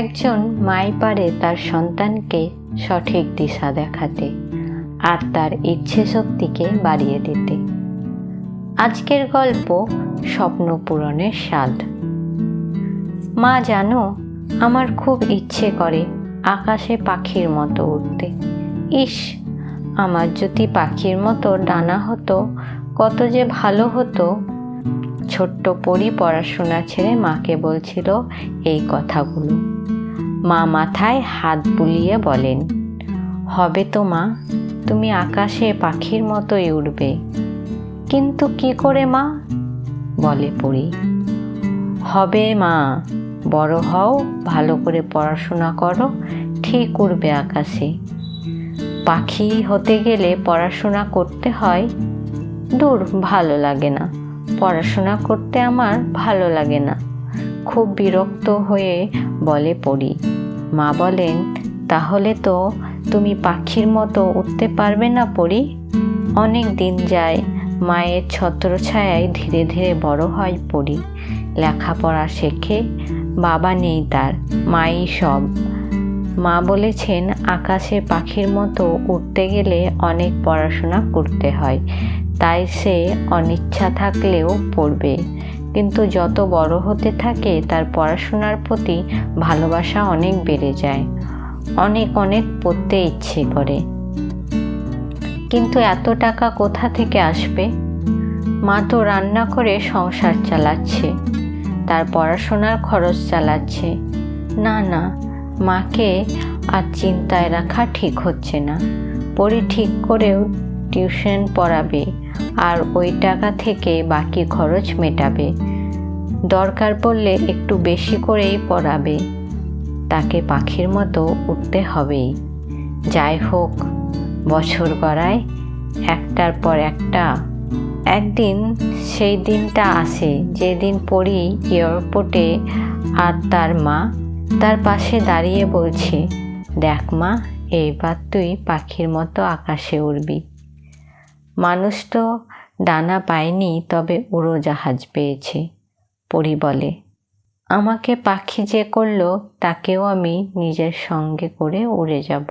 একজন মাই পারে তার সন্তানকে সঠিক দিশা দেখাতে আর তার ইচ্ছে শক্তিকে বাড়িয়ে দিতে। আজকের গল্প স্বপ্ন পূরণের স্বাদ। মা জানো, আমার খুব ইচ্ছে করে আকাশে পাখির মতো উঠতে ইস, আমার যদি পাখির মতো ডানা হতো, কত যে ভালো হতো ছোট্ট পরি পড়াশোনা ছেড়ে মাকে বলছিল এই কথাগুলো। মা মাথায় হাত বুলিয়ে বলেন, হবে তো মা, তুমি আকাশে পাখির মতোই উড়বে। কিন্তু কি করে মা? বলে পড়ি হবে মা, বড় হও, ভালো করে পড়াশোনা করো, ঠিক উড়বে আকাশে। পাখি হতে গেলে পড়াশোনা করতে হয়, দূর ভালো লাগে না। পড়াশোনা করতে আমার ভালো লাগে না। খুব বিরক্ত হয়ে বলে পড়ি। মা বলেন, তাহলে তো তুমি পাখির মতো উঠতে পারবে না পড়ি? অনেক দিন যায়, মায়ের ছত্রছায়ায় ধীরে ধীরে বড় হয় পড়ি। লেখাপড়া শেখে, বাবা নেই তার, মাই সব। মা বলেছেন, আকাশে পাখির মতো উঠতে গেলে অনেক পড়াশোনা করতে হয়। তাই সে অনিচ্ছা থাকলেও পড়বে। কিন্তু যত বড় হতে থাকে, তার পড়াশোনার প্রতি ভালোবাসা অনেক বেড়ে যায়। অনেক অনেক পড়তে ইচ্ছে করে। কিন্তু এত টাকা কোথা থেকে আসবে? মা তো রান্না করে সংসার চালাচ্ছে, তার পড়াশোনার খরচ চালাচ্ছে। না না, মাকে আর চিন্তায় রাখা ঠিক হচ্ছে না। পরি ঠিক করেও টিউশন পড়াবে আর ওই টাকা থেকে বাকি খরচ মেটাবে। দরকার পড়লে একটু বেশি করেই পড়াবে। তাকে পাখির মতো উঠতে হবেই। যাই হোক, বছর গড়ায় একটার পর একটা। একদিন সেই দিনটা আসে, যেদিন পড়ি এয়ারপোর্টে আর তার মা তার পাশে দাঁড়িয়ে বলছে, দেখ মা, এইবার তুই পাখির মতো আকাশে উড়বি। মানুষ তো ডানা পায়নি, তবে উড়োজাহাজ পেয়েছে, পরি বলে। আমাকে পাখি যে করল, তাকেও আমি নিজের সঙ্গে করে উড়ে যাব।